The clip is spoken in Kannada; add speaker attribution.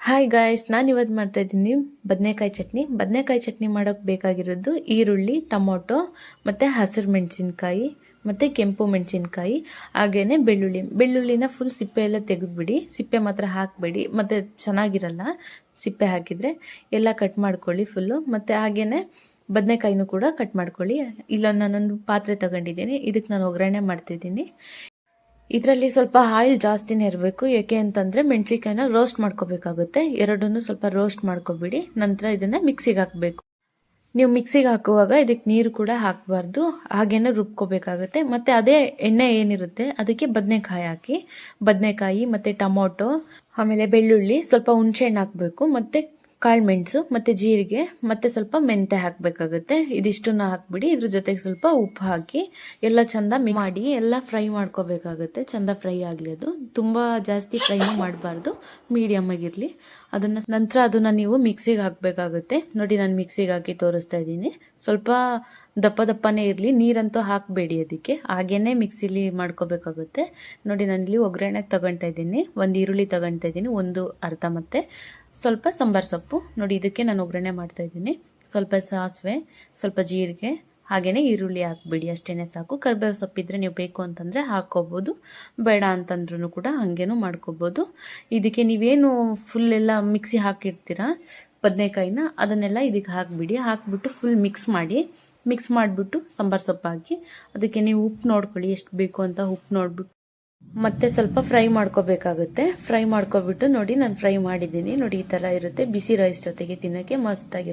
Speaker 1: ಹಾಯ್ ಗಾಯ್ಸ್ ನಾನು ಇವತ್ತು ಮಾಡ್ತಾ ಇದ್ದೀನಿ ಬದನೆಕಾಯಿ ಚಟ್ನಿ. ಬದನೆಕಾಯಿ ಚಟ್ನಿ ಮಾಡೋಕ್ಕೆ ಬೇಕಾಗಿರೋದು ಈರುಳ್ಳಿ, ಟೊಮೊಟೊ, ಮತ್ತು ಹಸಿರು ಮೆಣಸಿನ್ಕಾಯಿ, ಮತ್ತು ಕೆಂಪು ಮೆಣಸಿನ್ಕಾಯಿ ಹಾಗೇ ಬೆಳ್ಳುಳ್ಳಿ. ಬೆಳ್ಳುಳ್ಳಿನ ಫುಲ್ ಸಿಪ್ಪೆ ಎಲ್ಲ ತೆಗೆದುಬಿಡಿ. ಸಿಪ್ಪೆ ಮಾತ್ರ ಹಾಕಬೇಡಿ. ಮತ್ತು ಚೆನ್ನಾಗಿರಲ್ಲ, ಸಿಪ್ಪೆ ಹಾಕಿದರೆ. ಎಲ್ಲ ಕಟ್ ಮಾಡ್ಕೊಳ್ಳಿ ಫುಲ್ಲು ಮತ್ತು ಹಾಗೇ ಬದನೆಕಾಯಿನೂ ಕೂಡ ಕಟ್ ಮಾಡ್ಕೊಳ್ಳಿ. ಇಲ್ಲೊಂದು ನಾನೊಂದು ಪಾತ್ರೆ ತಗೊಂಡಿದ್ದೀನಿ. ಇದಕ್ಕೆ ನಾನು ಒಗ್ಗರಣೆ ಮಾಡ್ತಿದ್ದೀನಿ. ಇದರಲ್ಲಿ ಸ್ವಲ್ಪ ಆಯಿಲ್ ಜಾಸ್ತಿನೇ ಇರಬೇಕು. ಏಕೆ ಅಂತಂದರೆ ಮೆಣಸಿಕಾಯಿನ ರೋಸ್ಟ್ ಮಾಡ್ಕೋಬೇಕಾಗುತ್ತೆ. ಎರಡನ್ನೂ ಸ್ವಲ್ಪ ರೋಸ್ಟ್ ಮಾಡ್ಕೊಬಿಡಿ. ನಂತರ ಇದನ್ನು ಮಿಕ್ಸಿಗೆ ಹಾಕಬೇಕು. ನೀವು ಮಿಕ್ಸಿಗೆ ಹಾಕುವಾಗ ಇದಕ್ಕೆ ನೀರು ಕೂಡ ಹಾಕಬಾರ್ದು. ಹಾಗೇನೆ ರುಬ್ಕೋಬೇಕಾಗುತ್ತೆ. ಮತ್ತು ಅದೇ ಎಣ್ಣೆ ಏನಿರುತ್ತೆ, ಅದಕ್ಕೆ ಬದನೆಕಾಯಿ ಹಾಕಿ. ಬದನೆಕಾಯಿ ಮತ್ತು ಟೊಮೊಟೊ, ಆಮೇಲೆ ಬೆಳ್ಳುಳ್ಳಿ, ಸ್ವಲ್ಪ ಹುಣಸೆ ಹಣ್ಣು ಹಾಕಬೇಕು. ಮತ್ತು ಕಾಳು ಮೆಣಸು, ಮತ್ತು ಜೀರಿಗೆ, ಮತ್ತು ಸ್ವಲ್ಪ ಮೆಂತೆ ಹಾಕಬೇಕಾಗುತ್ತೆ. ಇದಿಷ್ಟನ್ನ ಹಾಕ್ಬಿಡಿ. ಇದ್ರ ಜೊತೆಗೆ ಸ್ವಲ್ಪ ಉಪ್ಪು ಹಾಕಿ ಎಲ್ಲ ಚಂದ ಮಾಡಿ, ಎಲ್ಲ ಫ್ರೈ ಮಾಡ್ಕೋಬೇಕಾಗುತ್ತೆ. ಚಂದ ಫ್ರೈ ಆಗಲಿ ಅದು. ತುಂಬ ಜಾಸ್ತಿ ಫ್ರೈನೂ ಮಾಡಬಾರ್ದು. ಮೀಡಿಯಮ್ ಆಗಿರಲಿ. ಅದನ್ನು ನಂತರ ಅದನ್ನು ನೀವು ಮಿಕ್ಸಿಗೆ ಹಾಕಬೇಕಾಗುತ್ತೆ. ನೋಡಿ, ನಾನು ಮಿಕ್ಸಿಗೆ ಹಾಕಿ ತೋರಿಸ್ತಾ ಇದ್ದೀನಿ. ಸ್ವಲ್ಪ ದಪ್ಪ ದಪ್ಪನೇ ಇರಲಿ. ನೀರಂತೂ ಹಾಕಬೇಡಿ ಅದಕ್ಕೆ. ಹಾಗೇನೆ ಮಿಕ್ಸಿಲಿ ಮಾಡ್ಕೋಬೇಕಾಗುತ್ತೆ. ನೋಡಿ ನಾನಿಲ್ಲಿ ಒಗ್ಗರಣೆಗೆ ತಗೊಳ್ತಾ ಇದ್ದೀನಿ ಒಂದು ಈರುಳ್ಳಿ ತಗೊಳ್ತಾ ಇದ್ದೀನಿ ಒಂದು ಅರ್ಧ ಮತ್ತು. ಸ್ವಲ್ಪ ಸಾಂಬಾರು ಸೊಪ್ಪು. ನೋಡಿ, ಇದಕ್ಕೆ ನಾನು ಒಗ್ಗರಣೆ ಮಾಡ್ತಾ ಇದ್ದೀನಿ. ಸ್ವಲ್ಪ ಸಾಸಿವೆ, ಸ್ವಲ್ಪ ಜೀರಿಗೆ ಹಾಗೆಯೇ ಈರುಳ್ಳಿ ಹಾಕ್ಬಿಡಿ. ಅಷ್ಟೇ ಸಾಕು. ಕರಿಬೇವು ಸೊಪ್ಪಿದ್ರೆ ನೀವು ಬೇಕು ಅಂತಂದರೆ ಹಾಕ್ಕೋಬೋದು. ಬೇಡ ಅಂತಂದ್ರೂ ಕೂಡ ಹಾಗೇನೂ ಮಾಡ್ಕೋಬೋದು. ಇದಕ್ಕೆ ನೀವೇನು ಫುಲ್ ಎಲ್ಲ ಮಿಕ್ಸಿ ಹಾಕಿರ್ತೀರ, ಬದನೆಕಾಯಿನ, ಅದನ್ನೆಲ್ಲ ಇದಕ್ಕೆ ಹಾಕಿಬಿಡಿ. ಹಾಕಿಬಿಟ್ಟು ಫುಲ್ ಮಿಕ್ಸ್ ಮಾಡಿ. ಮಿಕ್ಸ್ ಮಾಡಿಬಿಟ್ಟು ಸಾಂಬಾರು ಸೊಪ್ಪು ಹಾಕಿ ಅದಕ್ಕೆ ನೀವು ಉಪ್ಪು ನೋಡ್ಕೊಳ್ಳಿ. ಎಷ್ಟು ಬೇಕು ಅಂತ ಉಪ್ಪು ನೋಡ್ಬಿಟ್ಟು. ಮತ್ತೆ ಸ್ವಲ್ಪ ಫ್ರೈ ಮಾಡ್ಕೋಬೇಕಾಗುತ್ತೆ. ಫ್ರೈ ಮಾಡ್ಕೊಬಿಟ್ಟು ನೋಡಿ, ನಾನು ಫ್ರೈ ಮಾಡಿದ್ದೀನಿ. ನೋಡಿ, ಈ ಥರ ಇರುತ್ತೆ. ಬಿಸಿ ರೈಸ್ ಜೊತೆಗೆ ತಿನ್ನೋಕ್ಕೆ ಮಸ್ತಾಗಿರುತ್ತೆ.